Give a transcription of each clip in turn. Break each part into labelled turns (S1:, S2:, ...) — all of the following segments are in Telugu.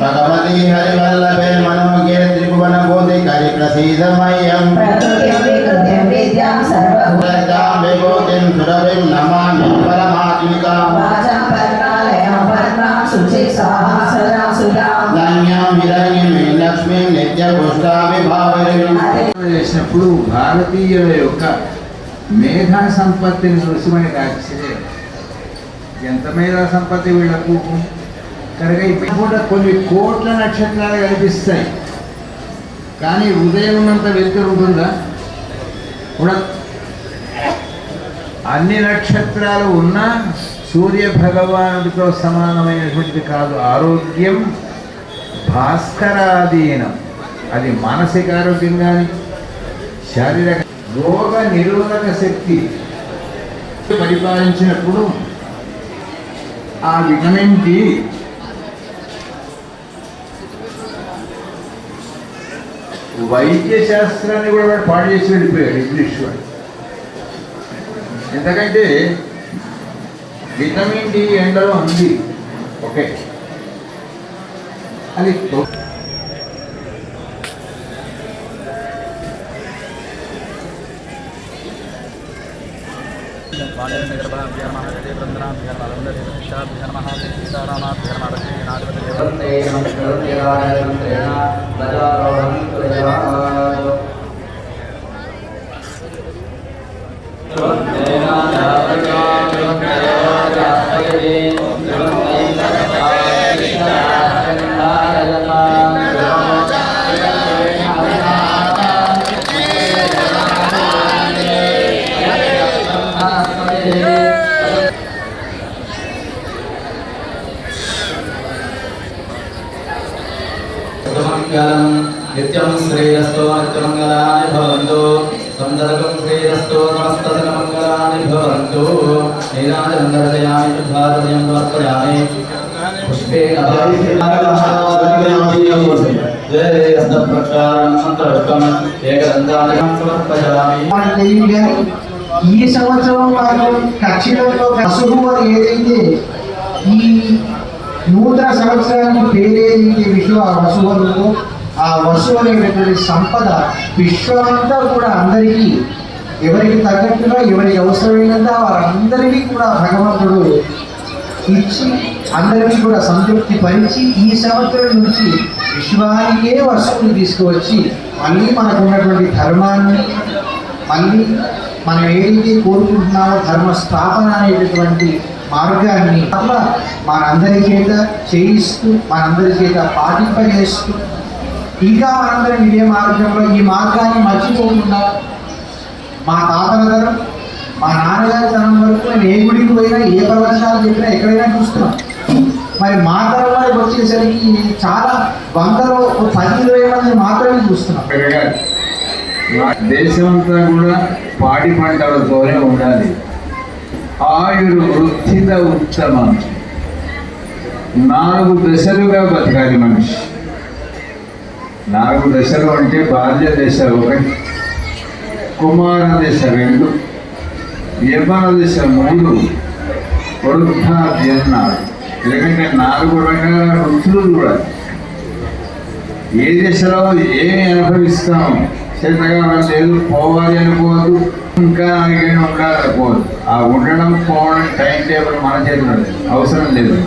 S1: भगवती हरिवल्लभे मनोज्ञे त्रिभुवनबोधिकरि प्रसीद
S2: విద్యాం సర్వభూతాం
S1: విభూతిం సురభిం నమామి పరమాత్మికా వాచాం
S2: పర్ణాలయాం పర్ణాం శుచి సాహా సదా సుధాం
S1: ధన్యాం హిరణ్యం లక్ష్మీం నిత్య పుష్టామి
S3: భావరిం భారతీయుల యొక్క మేధా సంపత్తిని చూసి మనకి ఆశ్చర్యం ఎంత మేధా సంపత్తి వీళ్ళకు ఇప్పుడు కూడా కొన్ని కోట్ల నక్షత్రాలు కనిపిస్తాయి. కానీ ఉదయం ఉన్నంత వెళ్తూ ఉంటుందా? కూడా అన్ని నక్షత్రాలు ఉన్నా సూర్య భగవానుడితో సమానమైనటువంటిది కాదు. ఆరోగ్యం భాస్కరాధీనం. అది మానసిక ఆరోగ్యం కానీ శారీరక రోగ నిరోధక శక్తి పరిపాలించినప్పుడు ఆ విటమిన్ డి వైద్య శాస్త్రాన్ని కూడా వాడు పాడు చేసి వెళ్ళిపోయాడు ఇంగ్లీష్ వాడు ఎందుకంటే విటమిన్ డి ఎండలో ఉంది. ఓకే. అది తొ-
S4: మంగళం నిత్యం శ్రేయస్తో నిత్యమంగళాని భవంతు సందర్భం శ్రేయస్తో సమస్తమంగళాని భవంతు నీరాజనం దర్శయామి శుద్ధాదయం సమర్పయామి పుష్పేణ
S5: ఈ సంవత్సరం మనం కక్షిలో ఏదైతే ఈ నూతన సంవత్సరానికి విషయం ఆ వసువులో ఆ వసువు అనేటటువంటి సంపద విశ్వమంతా కూడా అందరికీ ఎవరికి తగ్గట్టుగా ఎవరికి అవసరమైనంత వారందరికీ కూడా భగవంతుడు ఇచ్చి అందరికీ కూడా సంతృప్తి పరిచి ఈ సంవత్సరం నుంచి విశ్వానికే వస్తువులు తీసుకువచ్చి మళ్ళీ మనకు ఉన్నటువంటి ధర్మాన్ని మళ్ళీ మనం ఏదైతే కోరుకుంటున్నామో ధర్మ స్థాపన అనేటటువంటి మార్గాన్ని అట్లా మనందరి చేత చేయిస్తూ మనందరి చేత పాటింపజేస్తూ ఇంకా మనందరం ఇదే మార్గంలో ఈ మార్గాన్ని మర్చిపోకుండా మా తాతల తరం మా నాన్నగారి తరం వరకు నేను ఏ గుడికి పోయినా ఏ ప్రవేశాలు చెప్పినా ఎక్కడైనా చూస్తున్నాం. మరి మా తరం వారికి వచ్చేసరికి చాలా వందలో పది ఇరవై మంది మాత్రమే చూస్తున్నాం.
S3: దేశం దేశమంతా కూడా పాడి పంటలతోనే ఉండాలి. ఆయురు వృద్ధిద ఉత్తమం. నాలుగు దశలుగా బతకాలి మనిషి. నాలుగు దశలు అంటే బాల్య దశ ఒకటి కుమార దశ రెండు యమన దశ మూడు వృద్ధాద్యం నాలుగు. ఎందుకంటే నాలుగు రకాల వృద్ధులు కూడా. ఏ దశలో ఏమి అనుభవిస్తాం చిన్నగా లేదు పోవాలి అనుకోవద్దు. ఇంకా నాలుగైనా ఆ ఉండడం పోవడం టైం టేబుల్ మన చేతిలో అవసరం లేదు.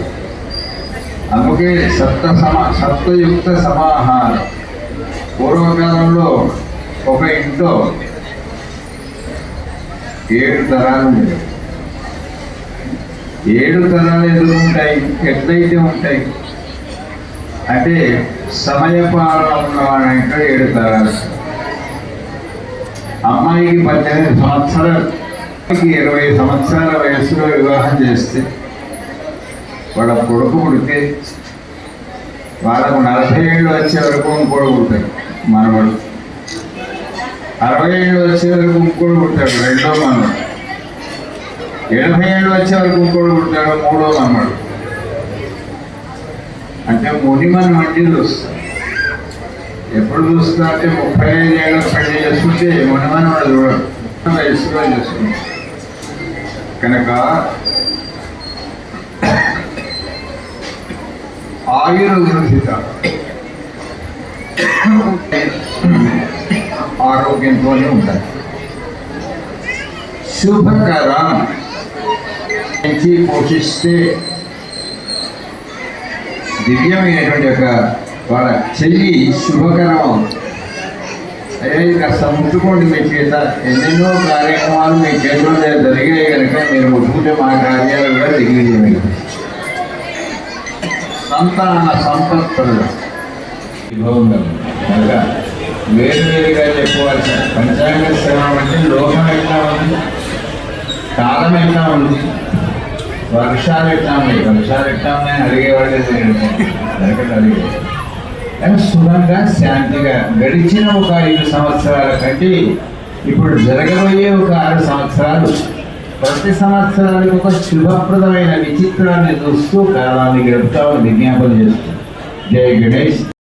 S3: అందుకే సప్త సమా సప్తయుక్త సమాహారం. పూర్వకాలంలో ఒక ఇంట్లో ఏడు తరాలు ఉండేవి. ఏడు తరాలు ఎందుకు ఉంటాయి ఎట్లయితే ఉంటాయి? అంటే సమయపాలన ఉన్నవాడంటే ఏడు తరాలు. అమ్మాయికి పద్దెనిమిది సంవత్సరాలకి ఇరవై సంవత్సరాల వయసులో వివాహం చేస్తే వాళ్ళ కొడుకు పుడితే వాళ్ళకు నలభై ఏళ్ళు వచ్చే వరకు ఇంకోడు పుడతాడు మనవాడు. అరవై ఏళ్ళు వచ్చే వరకు ఇంకోడు పుడతాడు రెండో మనవాడు. ఎనభై ఏళ్ళు వచ్చే వరకు ఇంకోడు పుడతాడు మూడో మనవాడు. అంటే మునిమని మంచి చూస్తారు ఎప్పుడు చూస్తున్నా అంటే ముప్పై ఐదు ఏళ్ళ పెళ్ళి చేసుకుంటే మునిమని వాడు చూడడు. వయసులో చేసుకుంటాం కనుక ఆయుర్వృద్ధిత. ఆరోగ్యంతోనే ఉంటాయి శుభకరం. పోషిస్తే దివ్యమైనటువంటి యొక్క వాళ్ళ చెల్లి శుభకరం. అవుతుంది అయ్యా మీ చేత. ఎన్నెన్నో కార్యక్రమాలు మీ చేతిలో జరిగాయి కనుక మీరు ముట్టుకుంటే మా కార్యాలు కూడా దిగ్విజయమైనవి సంతాన సంపత్తులు. కనుక వేరు వేరుగా చెప్పుకోవాల్సిన పంచాంగ శ్రమం అంటే లోకం ఎట్లా ఉంది? కాలం ఎట్లా ఉంది? వర్షాలు ఎట్లా ఉన్నాయి? వర్షాలు ఎట్లా ఉన్నాయని అడిగేవాళ్ళే లేదు. అడిగేవాడు. కానీ సుఖంగా శాంతిగా గడిచిన ఒక ఐదు సంవత్సరాల కంటే ఇప్పుడు జరగబోయే ఒక ఆరు సంవత్సరాలు ప్రతి సంవత్సరానికి ఒక శుభప్రదమైన విచిత్రాన్ని చూస్తూ కాలాన్ని గడుపుతామని విజ్ఞాపన చేస్తూ. జయ గణేష్.